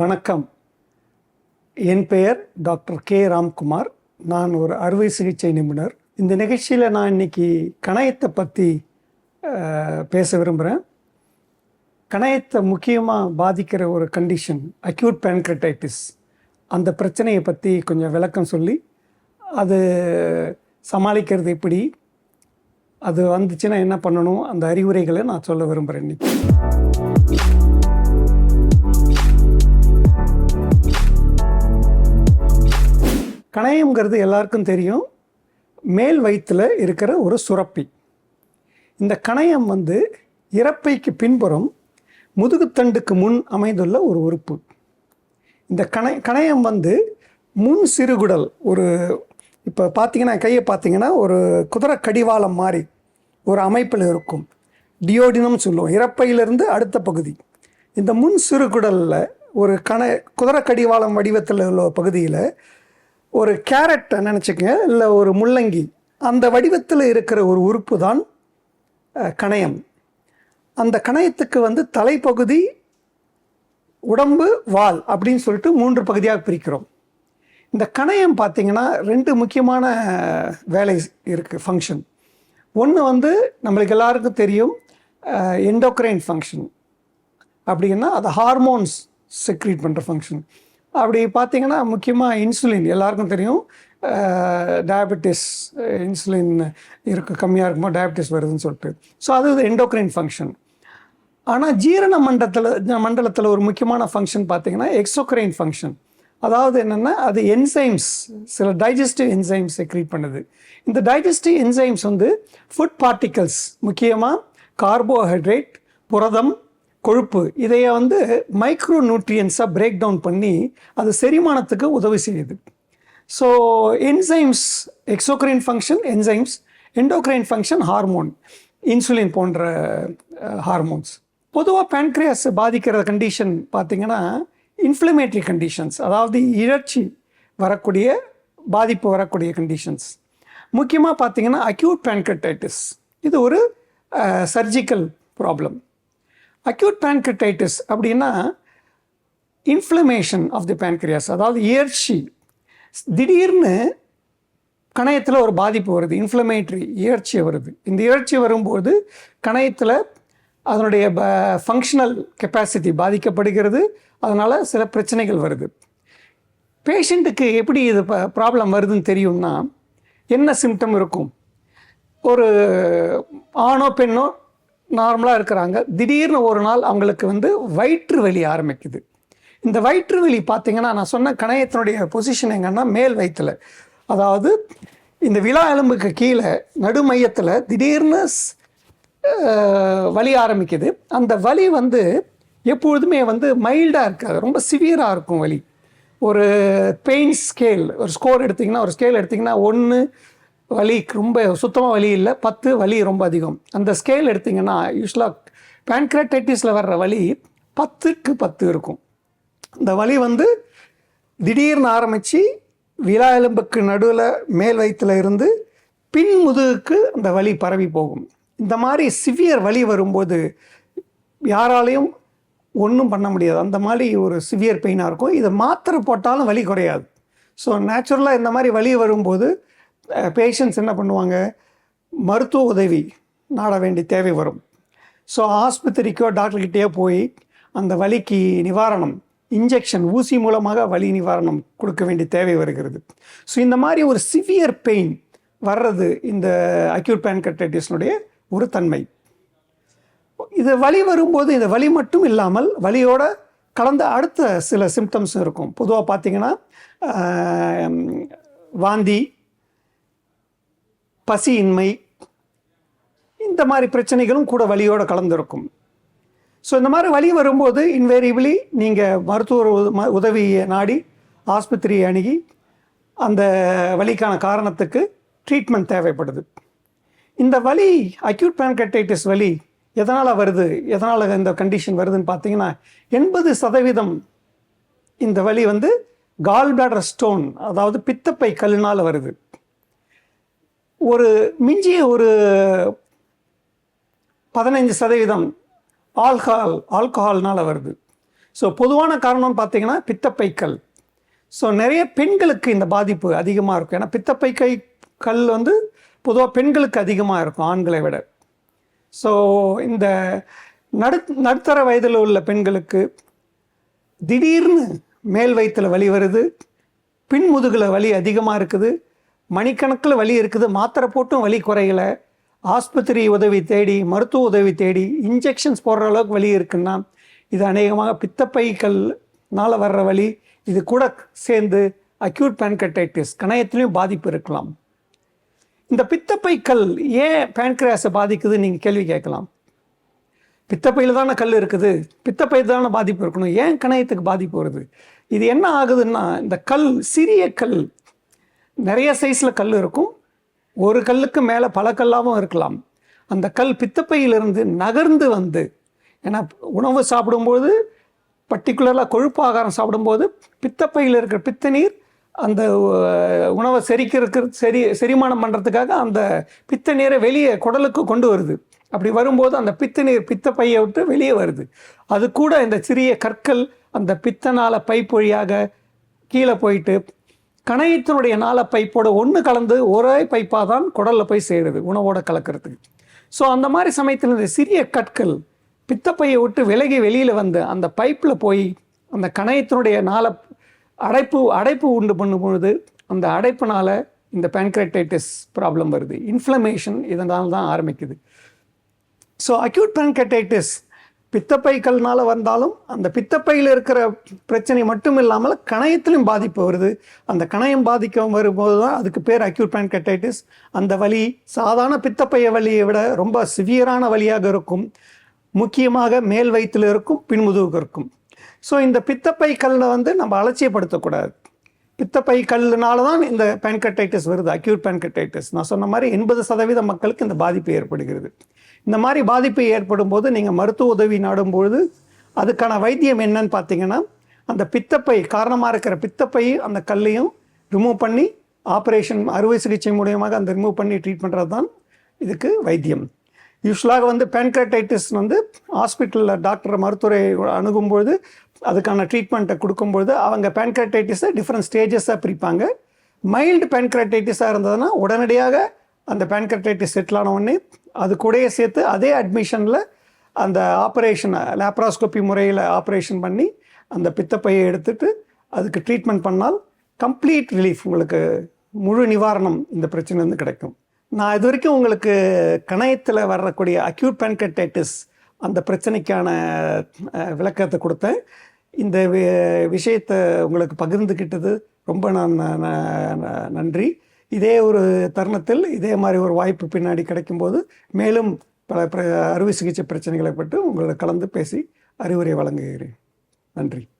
வணக்கம். என் பெயர் doctor K. Ramkumar. நான் ஒரு அறுவை சிகிச்சை நிபுணர். இந்த நிகழ்ச்சியில் நான் இன்னைக்கு கணையத்தை பற்றி பேச விரும்புகிறேன் கணையத்தை முக்கியமாக பாதிக்கிற ஒரு கண்டிஷன் அக்யூட் பேன்க்ரடைட்டிஸ் அந்த பிரச்சனையை பற்றி கொஞ்சம் விளக்கம் சொல்லி அது சமாளிக்கிறது எப்படி? அது வந்துச்சுன்னா என்ன பண்ணணும்? அந்த அறிவுரைகளை நான் சொல்ல விரும்புகிறேன் இன்னைக்கு. கணையம்ங்கிறது எல்லாருக்கும் தெரியும். மேல் வயிற்றில் இருக்கிற ஒரு சுரப்பி. இந்த கணையம் வந்து இறப்பைக்கு பின்புறம் முதுகுத்தண்டுக்கு முன் அமைந்துள்ள ஒரு உறுப்பு. இந்த கணை கணையம் வந்து முன் சிறுகுடல் ஒரு இப்போ பார்த்தீங்கன்னா கையை பார்த்தீங்கன்னா ஒரு குதிரை கடிவாளம் மாதிரி ஒரு அமைப்பில் இருக்கும். டியோடினம் சொல்லுவோம். இறப்பையிலிருந்து அடுத்த பகுதி. இந்த முன் சிறுகுடலில் ஒரு கண குதிரை கடிவாளம் வடிவத்தில் உள்ள பகுதியில் ஒரு கேரட்டை நினச்சிக்கங்க இல்லை ஒரு முள்ளங்கி அந்த வடிவத்தில் இருக்கிற ஒரு உறுப்பு தான் கணையம். அந்த கணையத்துக்கு வந்து தலைப்பகுதி உடம்பு வால் அப்படின்னு சொல்லிட்டு மூன்று பகுதியாக பிரிக்கிறோம். இந்த கணையம் பார்த்திங்கன்னா ரெண்டு முக்கியமான வேலை இருக்குது ஃபங்க்ஷன் ஒன்று வந்து நம்மளுக்கு எல்லாருக்கும் தெரியும் எண்டோக்ரைன் ஃபங்க்ஷன் அப்படின்னா அது ஹார்மோன்ஸ் செக்ரீட் பண்ணுற ஃபங்க்ஷன் அப்படி பார்த்தீங்கன்னா முக்கியமாக இன்சுலின் எல்லாருக்கும் தெரியும். டயபெட்டிஸ் இன்சுலின் இருக்கு கம்மியாக இருக்கும்போது டயபெட்டிஸ் வருதுன்னு சொல்லிட்டு. ஸோ அது எண்டோக்ரைன் ஃபங்க்ஷன் ஆனால் ஜீரண மண்டலத்தில் மண்டலத்தில் ஒரு முக்கியமான ஃபங்க்ஷன் பார்த்தீங்கன்னா எக்ஸோக்ரைன் ஃபங்க்ஷன் அதாவது என்னென்னா அது என்சைம்ஸ் சில டைஜஸ்டிவ் என்சைம்ஸ் செக்ரீட் பண்ணுது. இந்த டைஜஸ்டிவ் என்சைம்ஸ் வந்து ஃபுட் பார்ட்டிகல்ஸ் முக்கியமாக கார்போஹைட்ரேட் புரதம் கொழுப்பு இதைய வந்து மைக்ரோ நியூட்ரியன்ஸாக பிரேக் டவுன் பண்ணி அது செரிமானத்துக்கு உதவி செய்யுது. So enzymes exocrine function enzymes endocrine function hormone insulin போன்ற ஹார்மோன்ஸ் பொதுவாக பேன்க்ரியாஸ் பாதிக்கிற கண்டிஷன் பார்த்திங்கன்னா இன்ஃப்ளமேட்ரி கண்டிஷன்ஸ் அதாவது இழற்சி வரக்கூடிய பாதிப்பு வரக்கூடிய கண்டிஷன்ஸ் முக்கியமாக பார்த்தீங்கன்னா அக்யூட் பேன்கட்டைட்டிஸ் இது ஒரு சர்ஜிக்கல் ப்ராப்ளம் அக்யூட் பேன்க்ரடைட்டிஸ் அப்படின்னா இன்ஃப்ளமேஷன் ஆஃப் தி பேன்கிரியாஸ் அதாவது இயற்சி திடீர்னு கணையத்தில் ஒரு பாதிப்பு வருது இன்ஃப்ளமேட்ரி இயற்சி வருது. இந்த இயற்சி வரும்போது கணையத்தில் அதனுடைய ப ஃபங்க்ஷனல் கெப்பாசிட்டி பாதிக்கப்படுகிறது அதனால் சில பிரச்சனைகள் வருது. பேஷண்ட்டுக்கு எப்படி இது ப்ராப்ளம் வருதுன்னு தெரியும்னா என்ன சிம்டம் இருக்கும்? ஒரு ஆணோ பெண்ணோ நார்மலாக இருக்கிறாங்க. திடீர்னு ஒரு நாள் அவங்களுக்கு வந்து வயிற்று வலி ஆரம்பிக்குது. இந்த வயிற்று வலி பார்த்தீங்கன்னா நான் சொன்ன கணையத்தினுடைய பொசிஷன் எங்கன்னா மேல் வயிற்றில் அதாவது இந்த விழா எலும்புக்கு கீழே நடுமையத்தில் திடீர்னு வலி ஆரம்பிக்குது. அந்த வலி வந்து எப்பொழுதுமே வந்து மைல்டாக இருக்காது. ரொம்ப சிவியராக இருக்கும் வலி. ஒரு பெயின் ஸ்கேல் ஒரு ஸ்கோர் எடுத்திங்கன்னா ஒரு ஸ்கேல் எடுத்திங்கன்னா ஒன்று வலி ரொம்ப சுத்தமாக வலி இல்லை. பத்து வலி ரொம்ப அதிகம். அந்த ஸ்கேல் எடுத்திங்கன்னா யூஸ்வலாக பேன்க்ரடைட்டிஸில் வர்ற வலி பத்துக்கு பத்து இருக்கும். இந்த வலி வந்து திடீர்னு ஆரம்பித்து விழா எலும்புக்கு நடுவில் மேல் வயிற்றுல இருந்து பின் முதுகுக்கு அந்த வலி பரவி போகும். இந்த மாதிரி சிவியர் வலி வரும்போது யாராலையும் ஒன்றும் பண்ண முடியாது. அந்த மாதிரி ஒரு சிவியர் பெயினாக இருக்கும். இதை மாத்திரை போட்டாலும் வலி குறையாது. ஸோ நேச்சுரலாக இந்த மாதிரி வலி வரும்போது பேஷண்ட்ஸ் என்ன பண்ணுவாங்க? மருத்துவ உதவி நாட வேண்டிய தேவை வரும். ஸோ ஆஸ்பத்திரிக்கோ டாக்டர்கிட்டயோ போய் அந்த வலிக்கு நிவாரணம் இன்ஜெக்ஷன் ஊசி மூலமாக வலி நிவாரணம் கொடுக்க வேண்டிய தேவை வருகிறது. ஸோ இந்த மாதிரி ஒரு சிவியர் பெயின் வர்றது இந்த அக்யூட் பேன்கட்டைட்டிஸ்னுடைய ஒரு தன்மை. இது வலி வரும்போது இந்த வலி மட்டும் இல்லாமல் வலியோட கலந்த அடுத்த சில சிம்டம்ஸ் இருக்கும். பொதுவாக பார்த்தீங்கன்னா வாந்தி பசியின்மை இந்த மாதிரி பிரச்சனைகளும் கூட வலியோட கலந்துருக்கும். ஸோ இந்த மாதிரி வலி வரும்போது இன்வேரியபிளி நீங்கள் மருத்துவர் உதவியை நாடி ஆஸ்பத்திரியை அணுகி அந்த வலிக்கான காரணத்துக்கு ட்ரீட்மெண்ட் தேவைப்படுது. இந்த வலி அக்யூட் பேன்கட்டைட்டிஸ் வலி எதனால் வருது எதனால் இந்த கண்டிஷன் வருதுன்னு பார்த்தீங்கன்னா எண்பது சதவீதம் இந்த வலி வந்து கால் பிளாடர் ஸ்டோன் அதாவது பித்தப்பை கல்லுனால் வருது. ஒரு மிஞ்சிய ஒரு பதினைஞ்சு சதவீதம் ஆல்கஹால் ஆல்கஹால்னால் வருது. ஸோ பொதுவான காரணம்னு பார்த்திங்கன்னா பித்தப்பைக்கல். ஸோ நிறைய பெண்களுக்கு இந்த பாதிப்பு அதிகமாக இருக்கும். ஏன்னா பித்தப்பை கை கல் வந்து பொதுவாக பெண்களுக்கு அதிகமாக இருக்கும் ஆண்களை விட. ஸோ இந்த நடு நடுத்தர வயதில் உள்ள பெண்களுக்கு திடீர்னு மேல் வயிற்றில் வலி வருது பின்முதுகில் வலி அதிகமாக இருக்குது மணிக்கணக்கில் வலி இருக்குது. மாத்திரை போட்டும் வலி குறையலை. ஆஸ்பத்திரி உதவி தேடி மருத்துவ உதவி தேடி இன்ஜெக்ஷன்ஸ் போடுற அளவுக்கு வலி இருக்குன்னா இது அநேகமாக பித்தப்பைகள்னால் வர்ற வலி. இது கூட சேர்ந்து அக்யூட் பேன்கட்டைட்டிஸ் கணையத்திலையும் பாதிப்பு இருக்கலாம். இந்த பித்தப்பை கல் ஏன் பேன்கிராஸை பாதிக்குது நீங்கள் கேள்வி கேட்கலாம். பித்தப்பையில் தானே கல் இருக்குது. பித்தப்பை தானே பாதிப்பு இருக்கணும். ஏன் கணையத்துக்கு பாதிப்பு வருது? இது என்ன ஆகுதுன்னா இந்த கல் சிறிய கல் நிறைய சைஸில் கல் இருக்கும். ஒரு கல்லுக்கு மேலே பல கல்லாகவும் இருக்கலாம். அந்த கல் பித்தப்பையிலிருந்து நகர்ந்து வந்து ஏன்னா உணவு சாப்பிடும்போது பர்டிகுலராக கொழுப்பு ஆகாரம் சாப்பிடும்போது பித்தப்பையில் இருக்கிற பித்த நீர் அந்த உணவை செரிக்கிறதுக்கு செரி செரிமானம் பண்ணுறதுக்காக அந்த பித்த நீரை வெளியே குடலுக்கு கொண்டு வருது. அப்படி வரும்போது அந்த பித்த நீர் பித்தப்பையை விட்டு வெளியே வருது. அது கூட இந்த சிறிய கற்கள் அந்த பித்தனால் பைப் வழியாக கீழே போயிட்டு கணையத்தினுடைய நாள பைப்போட ஒன்று கலந்து ஒரே பைப்பாக தான் குடலில் போய் சேருது உணவோட கலக்கிறதுக்கு. ஸோ அந்த மாதிரி சமயத்தில் இந்த சிறிய கற்கள் பித்தப்பையை விட்டு விலகி வெளியில் வந்து அந்த பைப்பில் போய் அந்த கணையத்தினுடைய நாள அடைப்பு அடைப்பு உண்டு பண்ணும் பொழுது அந்த அடைப்புனால் இந்த பேன்கிரட்டைட்டிஸ் ப்ராப்ளம் வருது. இன்ஃப்ளமேஷன் இதனால் தான் ஆரம்பிக்குது. ஸோ அக்யூட் பேன்கட்டைட்டிஸ் பித்தப்பைக்கல்னால வந்தாலும் அந்த பித்தப்பையில் இருக்கிற பிரச்சனை மட்டும் இல்லாமல் கணையத்திலும் பாதிப்பு வருது. அந்த கணையம் பாதிக்க வரும்போது தான் அதுக்கு பேர் அக்யூட் பேன்கட்டைட்டிஸ் அந்த வலி சாதாரண பித்தப்பைய வலியை விட ரொம்ப சிவியரான வலியாக இருக்கும். முக்கியமாக மேல் வயிற்றில் இருக்கும் பின்முதுகுக்கு இருக்கும். ஸோ இந்த பித்தப்பை கல்லை வந்து நம்ம அலட்சியப்படுத்தக்கூடாது. பித்தப்பை கல்லுனால தான் இந்த பேன்கட்டைட்டிஸ் வருது அக்யூட் பேன்கட்டைட்டிஸ் நான் சொன்ன மாதிரி எண்பது சதவீத மக்களுக்கு இந்த பாதிப்பு ஏற்படுகிறது. இந்த மாதிரி பாதிப்பு ஏற்படும் போது நீங்கள் மருத்துவ உதவி நாடும்பொழுது அதுக்கான வைத்தியம் என்னன்னு பார்த்தீங்கன்னா அந்த பித்தப்பை காரணமாக இருக்கிற பித்தப்பை அந்த கல்லையும் ரிமூவ் பண்ணி ஆப்ரேஷன் அறுவை சிகிச்சை மூலியமாக அந்த ரிமூவ் பண்ணி ட்ரீட் பண்ணுறது தான் இதுக்கு வைத்தியம். யூஸ்வலாக வந்து பேன்கிரட்டைட்டிஸ் வந்து ஹாஸ்பிட்டலில் டாக்டர் மருத்துவரை அணுகும்பொழுது அதுக்கான ட்ரீட்மெண்ட்டை கொடுக்கும்பொழுது அவங்க பேன்கிரட்டைட்டிஸை டிஃப்ரெண்ட் ஸ்டேஜஸாக பிரிப்பாங்க. மைல்டு பேன்கிரட்டைட்டிஸாக இருந்ததுன்னா உடனடியாக அந்த பேன்கிரட்டைட்டிஸ் செட்டில் ஆனவுடனே அது கூடயே சேர்த்து அதே அட்மிஷனில் அந்த ஆப்ரேஷனை லேப்ராஸ்கோப்பி முறையில் ஆப்ரேஷன் பண்ணி அந்த பித்தப்பையை எடுத்துட்டு அதுக்கு ட்ரீட்மெண்ட் பண்ணால் கம்ப்ளீட் ரிலீஃப் உங்களுக்கு முழு நிவாரணம் இந்த பிரச்சனைலேருந்து கிடைக்கும். நான் இது வரைக்கும் உங்களுக்கு கணையத்தில் வரக்கூடிய அக்யூட் பேன்கட்டைட்டிஸ் அந்த பிரச்சனைக்கான விளக்கத்தை கொடுத்தேன். இந்த வி- விஷயத்தை உங்களுக்கு பகிர்ந்துக்கிட்டது ரொம்ப நான் ந- நன்றி. இதே ஒரு தருணத்தில் இதே மாதிரி ஒரு வாய்ப்பு பின்னாடி கிடைக்கும்போது மேலும் பல பிர- அறுவை சிகிச்சை பிரச்சனைகளை பற்றி உங்களோட கலந்து பேசி அறிவுரை வழங்குகிறேன். நன்றி.